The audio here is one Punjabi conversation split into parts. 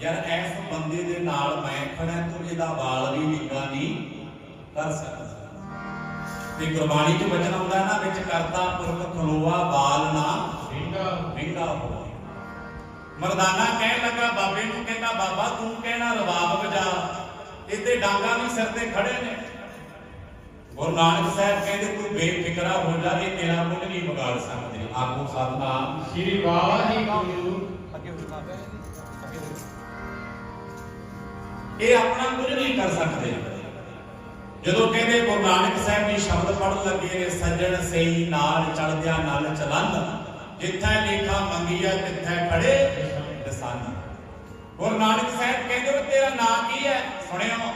ਯਾਰ ਐਸ ਬੰਦੇ ਦੇ ਨਾਲ ਮੈਂ ਖੜਾ ਤੂੰ ਇਹਦਾ ਵਾਲ ਵੀ ਵਿੰਗਾ ਨਹੀਂ ਕਰ ਸਕਦਾ। ਤੇ ਗੁਰਬਾਣੀ 'ਚ ਬਚਨ ਆਉਂਦਾ ਨਾ ਵਿੱਚ ਕਰਤਾ ਪੁਰਖ ਖਲੋਆ ਬਾਲ ਨਾ ਵਿੰਗਾ। ਵਿੰਗਾ ਹੋਵੇ। ਮਰਦਾਨਾ ਕਹਿਣ ਲੱਗਾ ਬਾਬੇ ਨੂੰ ਕਹਿੰਦਾ ਬਾਬਾ ਤੂੰ ਕਹਿਣਾ ਰਬਾਬ ਵਜਾ। ਇਹਦੇ ਡਾਂਗਾ ਵੀ ਸਿਰ ਤੇ ਖੜੇ ਨੇ। ਗੁਰੂ ਨਾਨਕ ਸਾਹਿਬ ਕਹਿੰਦੇ ਕੋਈ ਬੇਫਿਕਰਾ ਹੋ ਜਾ ਇਹ ਤੇਰਾ ਮੁੱਢ ਨਹੀਂ ਵਿਗਾੜ ਸਕਦੇ। ਆਖੋ ਸਤਨਾਮ ਸ੍ਰੀ ਵਾਹਿਗੁਰੂ ਇਹ ਆਪਣਾ ਕੁਝ ਨਹੀਂ ਕਰ ਸਕਦੇ। ਜਦੋਂ ਕਹਿੰਦੇ ਗੁਰੂ ਨਾਨਕ ਸਾਹਿਬ ਜੀ ਸ਼ਬਦ ਪੜਨ ਲੱਗੇ ਨੇ, ਸੱਜਣ ਸਈ ਨਾਲ ਚੜਦਿਆਂ ਨਾਲ ਚਲੰਨ ਜਿੱਥੇ ਲੇਖਾ ਮੰਗੀਆ, ਤਿੱਥੇ ਖੜੇ ਦਸਾਨ ਗੁਰੂ ਨਾਨਕ ਸਾਹਿਬ ਕਹਿੰਦੇ ਤੇਰਾ ਨਾਂ ਕੀ ਹੈ? ਸੁਣਿਓ।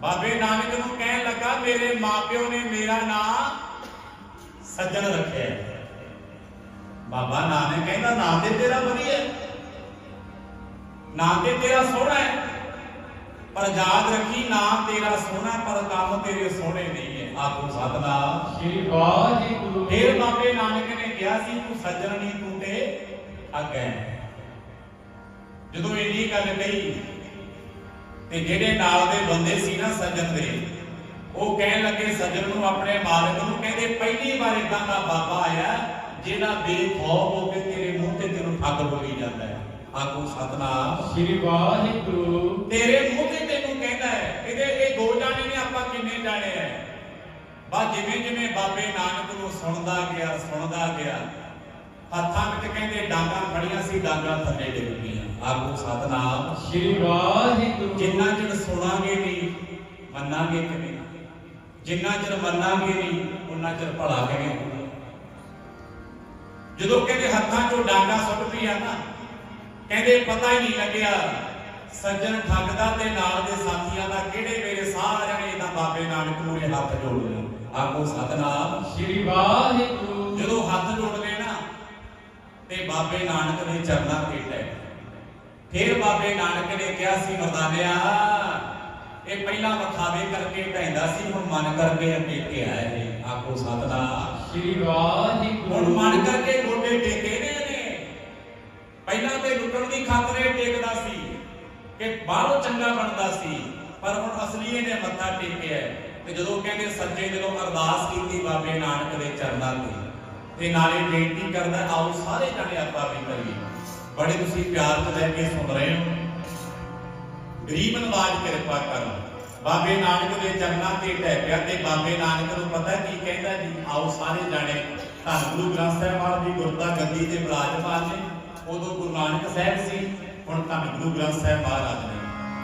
ਬਾਬੇ ਨਾਨਕ ਨੂੰ ਕਹਿਣ ਲੱਗਾ, ਮੇਰੇ ਮਾਪਿਓ ਨੇ ਮੇਰਾ ਨਾਂ ਸੱਜਣ ਰੱਖਿਆ ਬਾਬਾ ਨਾਨਕ ਕਹਿੰਦਾ, ਨਾਂ ਤੇ ਤੇਰਾ ਵਧੀਆ ਹੈ ਨਾਂ ਤੇ ਤੇਰਾ ਸੋਹਣਾ ਹੈ ਪਰ ਯਾਦ ਰੱਖੀ ਨਾਂ ਤੇਰਾ ਸੋਹਣਾ ਪਰ ਕੰਮ ਤੇਰੇ ਸੋਹਣੇ ਨਹੀਂ ਹੈ। ਆਖੋ ਸਤਨਾਮ। ਸ੍ਰੀ ਵਾਹਿਗੁਰੂ ਫਿਰ ਬਾਬੇ ਨਾਨਕ ਨੇ ਕਿਹਾ ਸੀ ਤੂੰ ਸੱਜਣ ਨਹੀਂ ਤੂੰ ਤੇ ਅੱਗੇ ਜਦੋਂ ਇੰਨੀ ਗੱਲ ਕਹੀ ਤੇ ਜਿਹੜੇ ਨਾਲ ਦੇ ਬੰਦੇ ਸੀ ਨਾ ਸੱਜਣ ਦੇ ਉਹ ਕਹਿਣ ਲੱਗੇ ਸੱਜਣ ਨੂੰ ਆਪਣੇ ਮਾਲਕ ਨੂੰ ਕਹਿੰਦੇ ਪਹਿਲੀ ਵਾਰ ਇਦਾਂ ਦਾ ਬਾਬਾ ਆਇਆ ਜਿਹੜਾ ਬੇਖੌਫ ਹੋ ਕੇ ਤੇਰੇ ਮੂੰਹ ਤੇ ਤੈਨੂੰ ਠੱਗ ਬੋਲੀ ਜਾਂਦਾ ਹੈ। ਆਖੋ ਸਤਨਾਮ ਸ੍ਰੀ ਵਾਹਿਗੁਰੂ। ਤੇਰੇ ਮੂੰਹ ਤੇ ਤੈਨੂੰ ਕਹਿੰਦਾ ਹੈ ਇਹਦੇ ਇਹ ਦੋ ਜਾਣੇ ਨੇ ਆਪਾਂ ਕਿੰਨੇ ਜਾਣੇ ਐ ਬਾ ਜਿਵੇਂ ਜਿਵੇਂ ਬਾਬੇ ਨਾਨਕ ਨੂੰ ਸੁਣਦਾ ਗਿਆ ਸੁਣਦਾ ਗਿਆ ਹੱਥਾਂ ਵਿੱਚ ਕਹਿੰਦੇ ਡਾਂਗਾ ਫੜੀਆਂ ਸੀ ਡਾਂਗਾ ਥੱਲੇ ਡਿੱਗ ਗਈਆਂ ਆਖੋ ਸਤਨਾਮ। ਸ੍ਰੀ ਵਾਹਿਗੁਰੂ। ਜਿੰਨਾ ਚਿਰ ਸੁਣਾਂਗੇ ਨਹੀਂ ਮੰਨਾਂਗੇ ਕਿਵੇਂ? ਜਿੰਨਾ ਚਿਰ ਮੰਨਾਂਗੇ ਨਹੀਂ ਉਹਨਾਂ ਚਿਰ ਭਲਾ ਕਿਵੇਂ ਹੋਊਗਾ? ਜਦੋਂ ਕਹਿੰਦੇ ਹੱਥਾਂ 'ਚੋਂ ਡਾਂਗਾ ਸੁੱਟ ਪਈਆਂ ਨਾ ਕਹਿੰਦੇ ਪਤਾ ਹੀ ਨਹੀਂ ਲੱਗਿਆ। ਸੱਜਣ ਠੱਗਦਾ ਤੇ ਨਾਲ ਦੇ ਸਾਥੀਆਂ ਦਾ ਕਿਹੜੇ ਵੇਲੇ ਸਾਰਿਆਂ ਨੇ ਤਾਂ ਬਾਬੇ ਨਾਨਕ ਇਹ ਹੱਥ ਜੋੜ ਲਏ ਆਖੋ ਸਤਨਾਮ। ਸ੍ਰੀ ਵਾਹਿਗੁਰੂ। ਜਦੋਂ ਹੱਥ ਜੋੜ ਲਏ ਨਾ ਤੇ ਬਾਬੇ ਨਾਨਕ ਦੇ ਚਰਨਾਂ ਤੇ ਟੈ ਫਿਰ ਬਾਬੇ ਨਾਨਕ ਨੇ ਕਿਹਾ ਸੀ ਮਰਦਾਨਿਆ ਇਹ ਪਹਿਲਾਂ ਵਿਖਾਵੇ ਕਰਕੇ ਢੈਂਦਾ ਸੀ ਹੁਣ ਮਨ ਕਰਕੇ ਅੱਗੇ ਕੇ ਆਇਆ ਹੈ ਆਖੋ ਸਤਨਾਮ। ਸ੍ਰੀ ਹੁਣ ਵਾਹਿਗੁਰੂ ਮਨ ਕਰਕੇ ਗੋਡੇ ਟੇਕੇ ਪਹਿਲਾਂ ਤੇ ਲੁੱਟਣ ਦੀ ਖਾਤਰ ਟੇਕਦਾ ਸੀ ਕਿ ਬਾਹਰੋਂ ਚੰਗਾ ਬਣਦਾ ਸੀ, ਪਰ ਹੁਣ ਅਸਲੀਏ ਨੇ ਮੱਥਾ ਟੇਕਿਆ ਤੇ ਜਦੋਂ ਕਹਿੰਦੇ ਸੱਚੇ ਜਦੋਂ ਅਰਦਾਸ ਕੀਤੀ ਬਾਬੇ ਨਾਨਕ ਦੇ ਚਰਨਾਂ ਤੇ ਤੇ ਨਾਲੇ ਬੇਨਤੀ ਕਰਦਾ, ਆਓ ਸਾਰੇ ਜਣੇ ਆਪਾਂ ਵੀ ਕਰੀਏ। ਬੜੇ ਤੁਸੀਂ ਪਿਆਰ ਚ ਲੈ ਕੇ ਸੁਣ ਰਹੇ ਹੋ। ਗਰੀਬ ਨਵਾਜ ਕਿਰਪਾ ਕਰੋ ਬਾਬੇ ਨਾਨਕ ਦੇ ਚਰਨਾਂ ਤੇ ਟਹਿ ਤੇ ਬਾਬੇ ਨਾਨਕ ਨੂੰ ਪਤਾ ਕੀ ਕਹਿੰਦਾ ਜੀ? ਆਓ ਸਾਰੇ ਜਾਣੇ, ਧੰਨ ਗੁਰੂ ਗ੍ਰੰਥ ਸਾਹਿਬ ਮਹਾਰਾਜ ਦੀ ਗੁਰਤਾ ਗੱਦੀ ਤੇ ਬਿਰਾਜਮਾਨ ਨੇ। ਉਦੋਂ ਗੁਰੂ ਨਾਨਕ ਸਾਹਿਬ ਸੀ ਹੁਣ ਧੰਨ ਗੁਰੂ ਗ੍ਰੰਥ ਸਾਹਿਬ ਮਹਾਰਾਜ ਨੇ।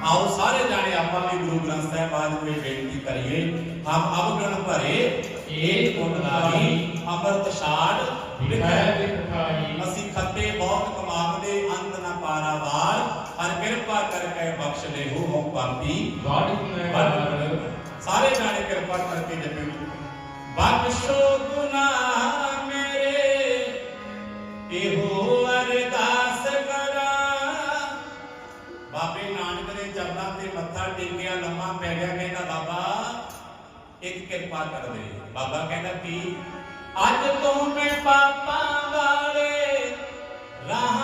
ਆਓ ਸਾਰੇ ਜਾਣੇ ਆਪਾਂ ਵੀ ਗੁਰੂ ਗ੍ਰੰਥ ਸਾਹਿਬ ਮਹਾਰਾਜ ਨੂੰ ਇਹ ਬੇਨਤੀ ਕਰੀਏ। ਹਮ ਅਵਗਣ ਭਰੇ ਏਕ ਗੁਣ ਅੰਮ੍ਰਿਤ ਛਾੜ ਵਿਖੈ ਵਿਖਾਈ। ਅਸੀਂ ਖੱਤੇ ਬਹੁਤ ਕਮਾਉਂਦੇ ਅੰਤ ਨਾ ਪਾਰਾਵਾਰ ਹਰ ਕਿਰਪਾ ਕਰਕੇ ਬਖਸ਼ ਲੈ ਹੋ ਹੋ ਪਾਪੀ ਵਾਹਿਗੁਰੂ ਸਾਰੇ ਜਾਣੇ ਕਿਰਪਾ ਕਰਕੇ ਜਪਿਓ। ਬਖਸ਼ੋ ਗੁਨਾਹ। ਕਿਰਪਾ ਕਰ ਦੇ ਬਾਬਾ ਕਹਿੰਦਾ ਕੀ ਅੱਜ ਤੋਂ ਮੈਂ ਪਾਪਾਂ ਵਾਲੇ ਰਾਹ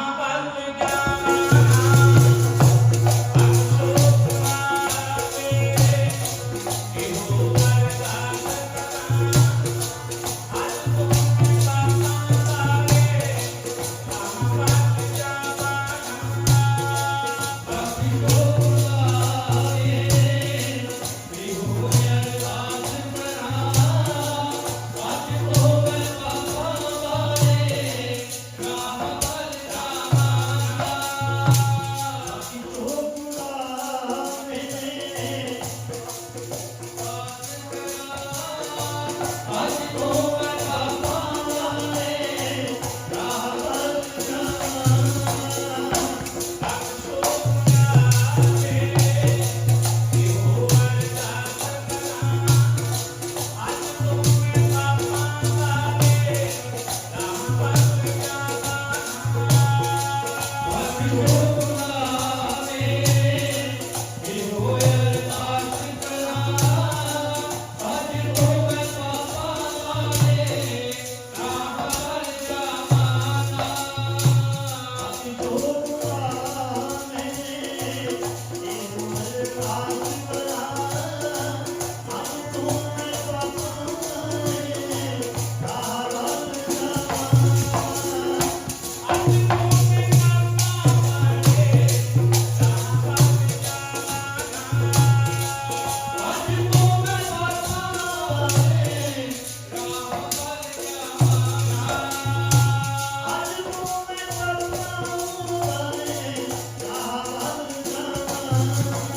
love.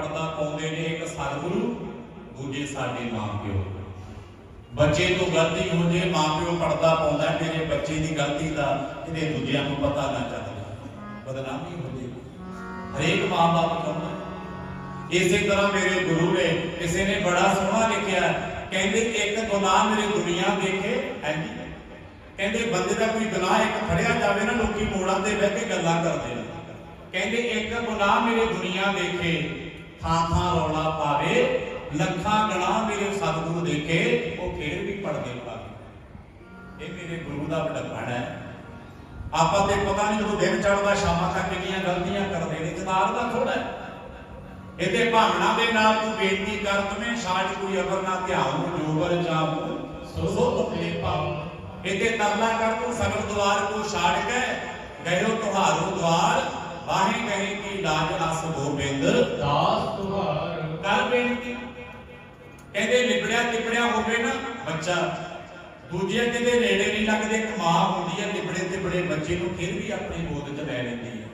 ਪਰਦਾ ਪਾਉਂਦੇ ਨੇ ਇੱਕ ਸਤਿਗੁਰੂ ਦੂਜੇ ਸਾਡੇ ਮਾਪਿਓ ਬੱਚੇ ਤੋਂ ਗਲਤੀ ਹੋ ਜੇ ਮਾਪਿਓ ਪਰਦਾ ਪਾਉਂਦਾ ਮੇਰੇ ਬੱਚੇ ਦੀ ਗਲਤੀ ਦਾ ਕਿਤੇ ਦੂਜਿਆਂ ਨੂੰ ਪਤਾ ਨਾ ਚੱਲੇ ਬਦਨਾਮੀ ਹੋ ਜੇ ਹਰੇਕ ਮਾਪੇ ਚਾਹੁੰਦਾ ਇਸੇ ਤਰ੍ਹਾਂ ਮੇਰੇ ਗੁਰੂ ਨੇ ਕਿਸੇ ਨੇ ਬੜਾ ਸੋਹਣਾ ਲਿਖਿਆ ਕਹਿੰਦੇ ਇੱਕ ਗੁਨਾਹ ਮੇਰੇ ਦੁਨੀਆ ਦੇਖੇ ਹੈ ਕਹਿੰਦੇ ਬੰਦੇ ਦਾ ਕੋਈ ਗੁਨਾਹ ਇੱਕ ਫੜਿਆ ਜਾਵੇ ਨਾ ਲੋਕੀ ਮੋੜਾਂ ਤੇ ਬਹਿ ਕੇ ਗੱਲਾਂ ਕਰਦੇ ਨੇ ਕਹਿੰਦੇ ਇੱਕ ਗੁਨਾਹ ਮੇਰੇ ਦੁਨੀਆ ਦੇਖੇ ਥਾਂ ਥਾਂ ਰੌਲਾ ਪਾਵੇ, ਲੱਖਾਂ ਗੁਨਾਹ ਮੇਰੇ ਸਤਿਗੁਰੂ ਦੇਖੇ, ਉਹ ਫੇਰ ਵੀ ਪੜਦੇ ਪਾਵੇ ਇਹ ਮੇਰੇ ਗੁਰੂ ਦਾ ਵਡੱਪਣ ਹੈ। ਆਪਾਂ ਤੇ ਪਤਾ ਨਹੀਂ ਜਦੋਂ ਦਿਨ ਚੜ੍ਹਦਾ, ਸ਼ਾਮਾਂ ਤੱਕ ਕਿੰਨੀਆਂ ਗਲਤੀਆਂ ਕਰਦੇ ਨੇ, ਜਦਾਰ ਦਾ ਥੋੜਾ ਹੈ। ਇਹਦੇ ਭਾਵਨਾ ਦੇ ਨਾਲ ਤੂੰ ਬੇਨਤੀ ਕਰ ਤੁਮੇ ਸਾਜ ਕੋਈ ਅਵਰ ਨਾ ਧਿਆਉ ਜੋਬਰ ਜਾਉ ਸੋ ਤੁਮੇ ਪਾਉ ਇਹਦੇ ਤਰਲਾ ਕਰ ਤੂੰ ਸਗਲ ਦਵਾਰ ਕੋ ਛਾੜ ਕੇ ਗਇਓ ਤੁਹਾਰੋ ਦਵਾਰ ਵਾਹੇ ਕਹੇ ਕੀ ਲਾਜ ਅਸ ਗੋਬਿੰਦ। ਦਾਸ ਤੁਹਾਰ। ਕਰ ਬੇਨਤੀ ਕਹਿੰਦੇ ਲਿਬੜਿਆ ਤਿਬੜਿਆ ਹੋਵੇ ਨਾ ਬੱਚਾ ਦੂਜੇ ਕਿਤੇ ਨੇੜੇ ਨਹੀਂ ਲੱਗਦੇ ਇੱਕ ਮਾਂ ਹੁੰਦੀ ਹੈ ਲਿਬੜੇ ਤਿਬੜੇ ਬੱਚੇ ਨੂੰ ਫਿਰ ਵੀ ਆਪਣੀ ਗੋਦ 'ਚ ਲੈ ਲੈਂਦੀ ਹੈ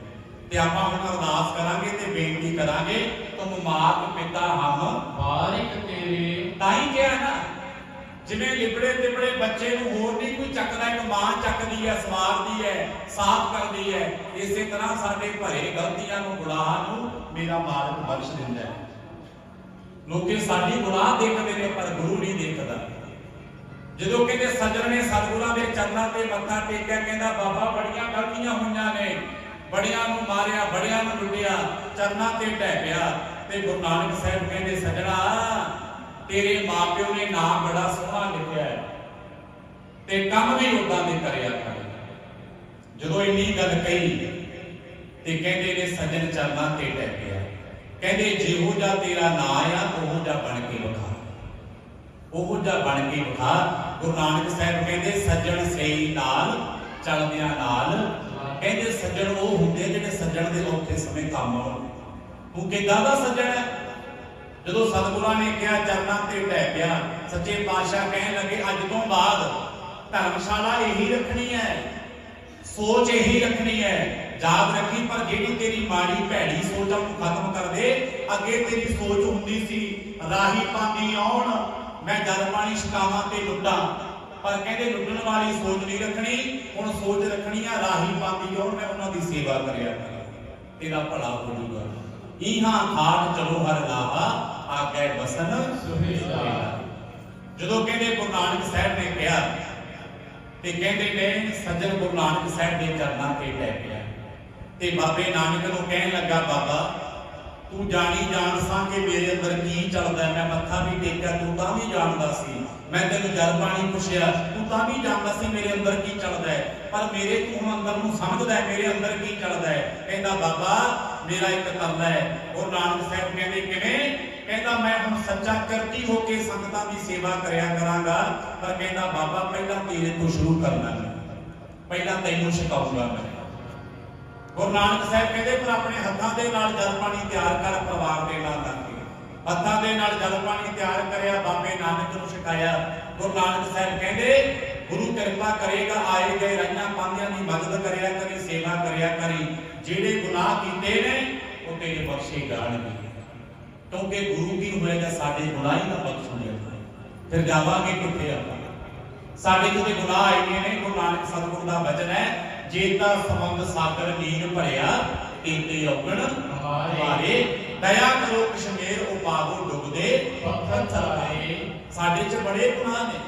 ਤੇ ਆਪਾਂ ਹੁਣ ਅਰਦਾਸ ਕਰਾਂਗੇ ਤੇ ਬੇਨਤੀ ਕਰਾਂਗੇ ਤੁਮ ਮਾਤ ਪਿਤਾ ਹਮ। ਬਾਰਿਕ ਤੇਰੇ। ਤਾਂ ਹੀ ਕਿਹਾ ਨਾ ਜਿਵੇਂ ਲਿਬੜੇ ਤਿਬੜੇ ਬੱਚੇ ਨੂੰ ਹੋਰ ਨਹੀਂ ਕੋਈ ਚੱਕਦਾ, ਇੱਕ ਮਾਂ ਚੱਕਦੀ ਹੈ, ਸਵਾਰਦੀ ਹੈ, ਸਾਫ਼ ਕਰਦੀ ਹੈ, ਇਸੇ ਤਰ੍ਹਾਂ ਸਾਡੇ ਭਰੇ ਗਲਤੀਆਂ ਨੂੰ, ਗੁਨਾਹਾਂ ਨੂੰ ਮੇਰਾ ਮਾਲਕ ਬਖਸ਼ ਦਿੰਦਾ ਹੈ। ਲੋਕੀ ਸਾਡੀ ਗੁਨਾਹ ਦੇਖਦੇ ਨੇ, ਪਰ ਗੁਰੂ ਨਹੀਂ ਦੇਖਦਾ। ਜਦੋਂ ਕਹਿੰਦੇ ਸੱਜਣ ਨੇ ਸਤਿਗੁਰਾਂ ਦੇ ਚਰਨਾਂ ਤੇ ਮੱਥਾ ਟੇਕਿਆ, ਕਹਿੰਦਾ, ਬਾਬਾ, ਬੜੀਆਂ ਗਲਤੀਆਂ ਹੋਈਆਂ ਨੇ। ਬੜਿਆਂ ਨੂੰ ਮਾਰਿਆ, ਬੜਿਆਂ ਨੂੰ ਲੁੱਟਿਆ, ਚਰਨਾਂ ਤੇ ਢਹਿ ਪਿਆ। ਤੇ ਗੁਰੂ ਨਾਨਕ ਸਾਹਿਬ ਕਹਿੰਦੇ, ਸੱਜਣਾ ਤੇਰੇ ਮਾਪਿਓ ਨੇ ਨਾਮ ਬੜਾ ਸੋਹਣਾ ਲਿਖਿਆ ਹੈ। ਤੇ ਕੰਮ ਵੀ ਉਦਾਂ ਦੇ ਕਰਿਆ ਕਰ ਜਦੋਂ ਇੰਨੀ ਗੱਲ ਕਹੀ, ਤੇ ਕਹਿੰਦੇ ਨੇ ਸੱਜਣ ਚਰਨਾਂ ਤੇ ਢਹਿ ਪਿਆ ਕਹਿੰਦੇ, ਜਿਹੋ ਜਿਹਾ ਤੇਰਾ ਨਾਂ ਆ, ਉਹੋ ਜਿਹਾ ਬਣ ਕੇ ਵਿਖਾ। ਉਹੋ ਜਿਹਾ ਬਣ ਕੇ ਵਿਖਾ। ਗੁਰੂ ਨਾਨਕ ਸਾਹਿਬ ਕਹਿੰਦੇ, ਸੱਜਣ ਸਹੀ ਨਾਲ, ਚੱਲਦਿਆਂ ਨਾਲ। ਕਹਿੰਦੇ, ਸੱਜਣ ਉਹ ਹੁੰਦੇ ਜਿਹੜੇ ਸੱਜਣ ਦੇ ਔਖੇ ਸਮੇਂ ਕੰਮ ਆਉਣ। ਤੂੰ ਕਿੱਦਾਂ ਦਾ ਸੱਜਣ ਹੈ? ਜਦੋਂ ਸਤਿਗੁਰਾਂ ਨੇ ਕਿਹਾ, ਚਰਨਾਂ ਤੇ ਢਹਿ ਪਿਆ ਸੱਚੇ ਪਾਤਸ਼ਾਹ ਕਹਿਣ ਲੱਗੇ, ਅੱਜ ਤੋਂ ਬਾਅਦ ਧਰਮਸ਼ਾਲਾ ਇਹੀ ਰੱਖਣੀ ਹੈ, ਸੋਚ ਇਹੀ ਰੱਖਣੀ ਹੈ। ਯਾਦ ਰੱਖੀ, ਪਰ ਜਿਹੜੀ ਤੇਰੀ ਮਾੜੀ ਭੈੜੀ ਸੋਚ ਆ ਉਹਨੂੰ ਖਤਮ ਕਰ ਦੇ। ਅੱਗੇ ਤੇਰੀ ਸੋਚ ਹੁੰਦੀ ਸੀ, ਰਾਹੀ ਪਾਂਦੀ ਆਉਣ, ਮੈਂ ਜਲ ਪਾਣੀ ਸ਼ਿਕਾਵਾਂ ਤੇ ਲੁੱਟਾਂ। ਪਰ ਕਹਿੰਦੇ ਲੁੱਟਣ ਵਾਲੀ ਸੋਚ ਨਹੀਂ ਰੱਖਣੀ, ਹੁਣ ਸੋਚ ਰੱਖਣੀ ਆ, ਰਾਹੀ ਪਾਂਦੀ ਆਉਣ, ਮੈਂ ਉਹਨਾਂ ਦੀ ਸੇਵਾ ਕਰਿਆ ਕਰਾਂ ਤੇਰਾ ਭਲਾ ਹੋ ਜੂਗਾ ਇਹਾਂ ਖਾਟ ਚਲੋ ਹਰ ਲਾਹਾ ਆਗੇ ਬਸਨ। ਸੁਹੇਲਾ। ਜਦੋਂ ਕਹਿੰਦੇ ਗੁਰੂ ਨਾਨਕ ਸਾਹਿਬ ਨੇ ਕਿਹਾ ਤੇ ਕਹਿੰਦੇ ਨੇ, ਸੱਜਣ ਗੁਰੂ ਨਾਨਕ ਸਾਹਿਬ ਦੇ ਚਰਨਾਂ ਤੇ ਲੈ ਪਿਆ। ਤੇ ਬਾਬੇ ਨਾਨਕ ਨੂੰ ਕਹਿਣ ਲੱਗਾ, ਬਾਬਾ, ਤੂੰ ਜਾਣੀ ਜਾਣ ਸਾਂ ਕਿ ਮੇਰੇ ਅੰਦਰ ਕੀ ਚੱਲਦਾ ਮੈਂ ਮੱਥਾ ਵੀ ਟੇਕਿਆ, ਤੂੰ ਤਾਂ ਵੀ ਜਾਣਦਾ ਸੀ। ਮੈਂ ਤੈਨੂੰ ਜਲ ਪਾਣੀ ਪੁੱਛਿਆ, ਤੂੰ ਤਾਂ ਵੀ ਜਾਣਦਾ ਸੀ ਮੇਰੇ ਅੰਦਰ ਕੀ ਚੱਲਦਾ ਹੈ? ਪਰ ਮੇਰੇ ਤੂੰ ਹੁਣ ਅੰਦਰ ਨੂੰ ਸਮਝਦਾ ਹੈ, ਮੇਰੇ ਅੰਦਰ ਕੀ ਚੱਲਦਾ ਹੈ? ਕਹਿੰਦਾ, ਬਾਬਾ, ਮੇਰਾ ਇੱਕ ਤਰਲਾ ਹੈ। ਉਹ ਨਾਨਕ ਸਾਹਿਬ ਕਹਿੰਦੇ, ਕਿਵੇਂ? ਕਹਿੰਦਾ, ਮੈਂ ਹੁਣ ਸੱਚਾ ਕਰਤੀ ਹੋ ਕੇ ਸੰਗਤਾਂ ਦੀ ਸੇਵਾ ਕਰਿਆ ਕਰਾਂਗਾ, ਪਰ ਕਹਿੰਦਾ, ਬਾਬਾ, ਪਹਿਲਾਂ ਤੇਰੇ ਤੋਂ ਸ਼ੁਰੂ ਕਰਨਾ ਹੈ ਪਹਿਲਾਂ ਤੈਨੂੰ ਸਿਖਾਉਂਗਾ ਮੈਂ। ਗੁਰੂ ਨਾਨਕ ਸਾਹਿਬ ਕਹਿੰਦੇ, ਪਰ ਆਪਣੇ ਹੱਥਾਂ ਦੇ ਨਾਲ ਜਲ ਪਾਣੀ ਤਿਆਰ ਕਰ ਪਰਿਵਾਰ ਦੇ ਨਾਲ ਲੱਗ ਹੱਥਾਂ ਦੇ ਨਾਲ ਜਲ ਪਾਣੀ ਤਿਆਰ ਕਰਿਆ, ਬਾਬੇ ਨਾਨਕ ਨੂੰ ਸਿਖਾਇਆ ਗੁਰੂ ਨਾਨਕ ਸਾਹਿਬ ਕਹਿੰਦੇ, ਗੁਰੂ ਕਿਰਪਾ ਕਰੇਗਾ, ਆਏ ਗਏ ਰਾਈਆਂ ਪਾਂਦਿਆਂ ਦੀ ਮਦਦ ਕਰਿਆ ਕਰੀ, ਸੇਵਾ ਕਰਿਆ ਕਰੀ। ਜਿਹੜੇ ਗੁਨਾਹ ਕੀਤੇ ਨੇ, ਉਹ ਤੇਰੇ ਬਖਸ਼ੇ ਜਾਣਗੇ। ਕਿਉਂਕਿ ਗੁਰੂ ਕੀ ਹੋਏਗਾ ਸਾਡੇ ਗੁਨਾਹ ਹੀ ਨਾ ਬਖਸ਼ੂਗਾ ਫਿਰ ਜਾਵਾਂਗੇ ਕਿੱਥੇ ਆਪਾਂ? ਸਾਡੇ ਜਿਹੜੇ ਗੁਨਾਹ ਆਏ ਨੇ ਗੁਰੂ ਨਾਨਕ ਸਤਿਗੁਰੂ ਦਾ ਬਚਨ ਹੈ ਜੇਤਾ ਸਮੰਦ ਸਾਗਰ ਨੀਰ ਭਰਿਆ ਕੀਤੇ ਔਗਣ ਹਮਾਰੇ। ਦਇਆ ਕਰੋ ਕਸ਼ਮੀਰ ਉਪਾਵੋ ਡੁੱਬਦੇ। ਪੱਥਰ ਥਾਰੇ। ਸਾਡੇ 'ਚ ਬੜੇ ਗੁਨਾਹ ਨੇ।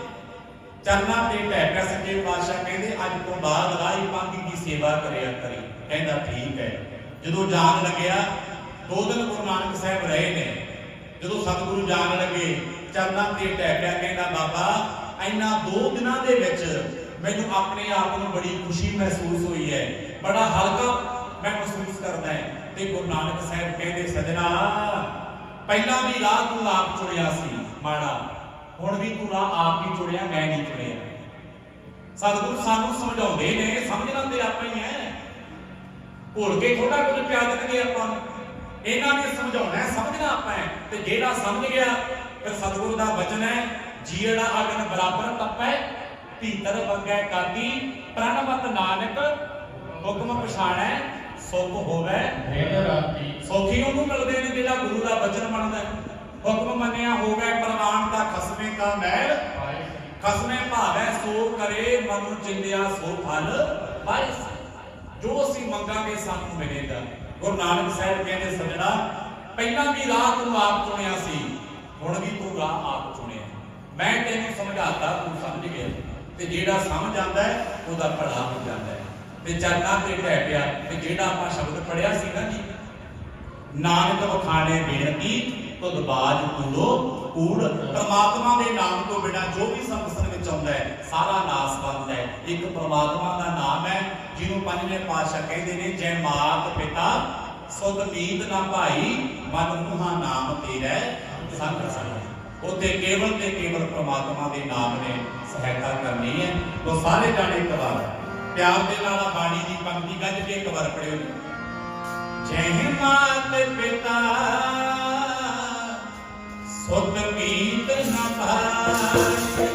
ਚਰਨਾਂ ਤੇ ਪਿਆ ਸੱਚੇ ਪਾਤਸ਼ਾਹ ਕਹਿੰਦੇ ਅੱਜ ਤੋਂ ਬਾਅਦ ਰਾਹੀ ਪਾਂਗੀ ਦੀ ਸੇਵਾ ਕਰਿਆ ਕਰੀ। ਕਹਿੰਦਾ ਠੀਕ ਹੈ। ਜਦੋਂ ਜਾਣ ਲੱਗਿਆ ਦੋ ਦਿਨ ਗੁਰੂ ਨਾਨਕ ਸਾਹਿਬ ਰਹੇ ਨੇ। ਜਦੋਂ ਸਤਿਗੁਰੂ ਜਾਣ ਲੱਗੇ ਚਰਨਾਂ ਤੇ ਢਹਿ ਕਹਿੰਦਾ, ਬਾਬਾ, ਇੰਨਾ ਦੋ ਦਿਨਾਂ ਦੇ ਵਿੱਚ ਮੈਨੂੰ ਆਪਣੇ ਆਪ ਨੂੰ ਬੜੀ ਖੁਸ਼ੀ ਮਹਿਸੂਸ ਹੋਈ ਹੈ। ਬੜਾ ਹਲਕਾ ਮੈਂ ਮਹਿਸੂਸ ਕਰਦਾ ਹੈ। ਤੇ ਗੁਰੂ ਨਾਨਕ ਸਾਹਿਬ ਕਹਿੰਦੇ, ਸਜਣਾ, ਪਹਿਲਾਂ ਵੀ ਰਾਹ ਤੂੰ ਆਪ ਚੁਣਿਆ ਸੀ, ਮਾੜਾ। ਹੁਣ ਵੀ ਤੂੰ ਰਾਹ ਆਪ ਹੀ ਚੁਣਿਆ, ਮੈਂ ਨਹੀਂ ਚੁਣਿਆ। ਸਤਿਗੁਰੂ ਸਾਨੂੰ ਸਮਝਾਉਂਦੇ ਨੇ, ਸਮਝਣਾ ਤੇ ਆਪਾਂ ਹੀ ਹੈ। ਭੁੱਲ ਕੇ ਥੋੜਾ ਕੁਝ ਪਿਆ ਦੇਣਗੇ ਆਪਾਂ ਨੂੰ। ਇਹਨਾਂ ਨੇ ਸਮਝਾਉਣਾ ਹੈ, ਸਮਝਣਾ ਆਪਾਂ ਹੈ। ਤੇ ਜਿਹੜਾ ਸਮਝ ਗਿਆ ਫਿਰ ਸਤਿਗੁਰੂ ਦਾ ਬਚਨ ਹੈ ਜੀੜਾ ਅਗਨ ਬਰਾਬਰ ਤਪੈ ਭੀਤਰ ਬੰਗੈ ਕਾਦੀ ਪ੍ਰਣਵਤ ਨਾਨਕ ਹੁਕਮ ਪਛਾਣੈ ਸੁਖ ਹੋਵੇ। ਦਿਨ ਰਾਤੀ। ਸੌਖੀ ਉਹਨੂੰ ਮਿਲਦੇ ਨੇ ਜਿਹੜਾ ਗੁਰੂ ਦਾ ਬਚਨ ਮੰਨਦਾ ਹੈ। ਹੁਕਮ ਮੰਨਿਆ ਹੋਵੇ ਪ੍ਰਮਾਣ ਦਾ ਖਸਮੇ ਕਾ ਮਹਿਲ। ਖਸਮੇ ਭਾਵੈ ਸੋ ਕਰੇ ਮਨੁ ਚਿੰਦਿਆ ਸੋ ਫਲ। ਜੋ ਅਸੀਂ ਮੰਗਾਂਗੇ ਸਾਨੂੰ ਮਿਲੇਗਾ। ਗੁਰੂ ਨਾਨਕ ਸਾਹਿਬ ਕਹਿੰਦੇ ਸੱਜਣਾ, ਪਹਿਲਾਂ ਵੀ ਰਾਹ ਤੂੰ ਆਪ ਚੁਣਿਆ ਸੀ, ਹੁਣ ਵੀ ਤੂੰ ਰਾਹ ਆਪ ਚੁਣਿਆ। ਮੈਂ ਤੈਨੂੰ ਸਮਝਾਤਾ, ਤੂੰ ਸਮਝ ਗਿਆ। ਤੇ ਜਿਹੜਾ ਸਮਝ ਆਂਦਾ ਹੈ, ਉਹਦਾ ਭਲਾ ਹੋ ਜਾਂਦਾ ਹੈ। ਤੇ ਚਰਨਾਂ ਤੇ ਢਹਿ ਪਿਆ, ਤੇ ਜਿਹੜਾ ਆਪਾਂ ਸ਼ਬਦ ਪੜਿਆ ਸੀ ਨਾ ਜੀ, ਨਾਨਕ ਵਖਾਣੇ ਬੇਨਤੀ ਤੁਧ ਕੂੜੋ ਕੂੜ ਪ੍ਰਮਾਤਮਾ ਦੇ ਨਾਮ ਤੋਂ ਬਿਨਾ ਜੋ ਵੀ ਸੰਸਨ ਵਿੱਚ ਆਉਂਦਾ ਹੈ, ਸਾਰਾ ਨਾਸ ਹੈ। ਇੱਕ ਪ੍ਰਮਾਤਮਾ ਦਾ ਨਾਮ ਹੈ, ਜਿਹਨੂੰ ਪੰਜਵੇਂ ਪਾਤਸ਼ਾਹ ਕਹਿੰਦੇ ਨੇ, ਜੈ ਮਾਤ ਪਿਤਾ, ਸੁਧ ਮੀਤ ਨਾ ਭਾਈ, ਮਨ ਮੁਹਾ ਨਾਮ ਤੇਰਾ ਸੰਗ ਸੰਗ ਉੱਥੇ ਕੇਵਲ ਤੇ ਕੇਵਲ ਪ੍ਰਮਾਤਮਾ ਦੇ ਨਾਮ ਨੇ ਸਹਾਇਤਾ ਕਰਨੀ ਹੈ। ਤੋ ਸਾਰੇ ਜਾਣੇ ਇੱਕ ਵਾਰ, ਪਿਆਰ ਦੇ ਨਾਲ ਬਾਣੀ ਦੀ ਪੰਕਤੀ ਗੱਜ ਕੇ ਇੱਕ ਵਾਰ ਪੜਿਓ ਜੈ ਮਾਤ ਪਿਤਾ ਸੁਧ ਮੀਤ ਨ ਪਾਏ।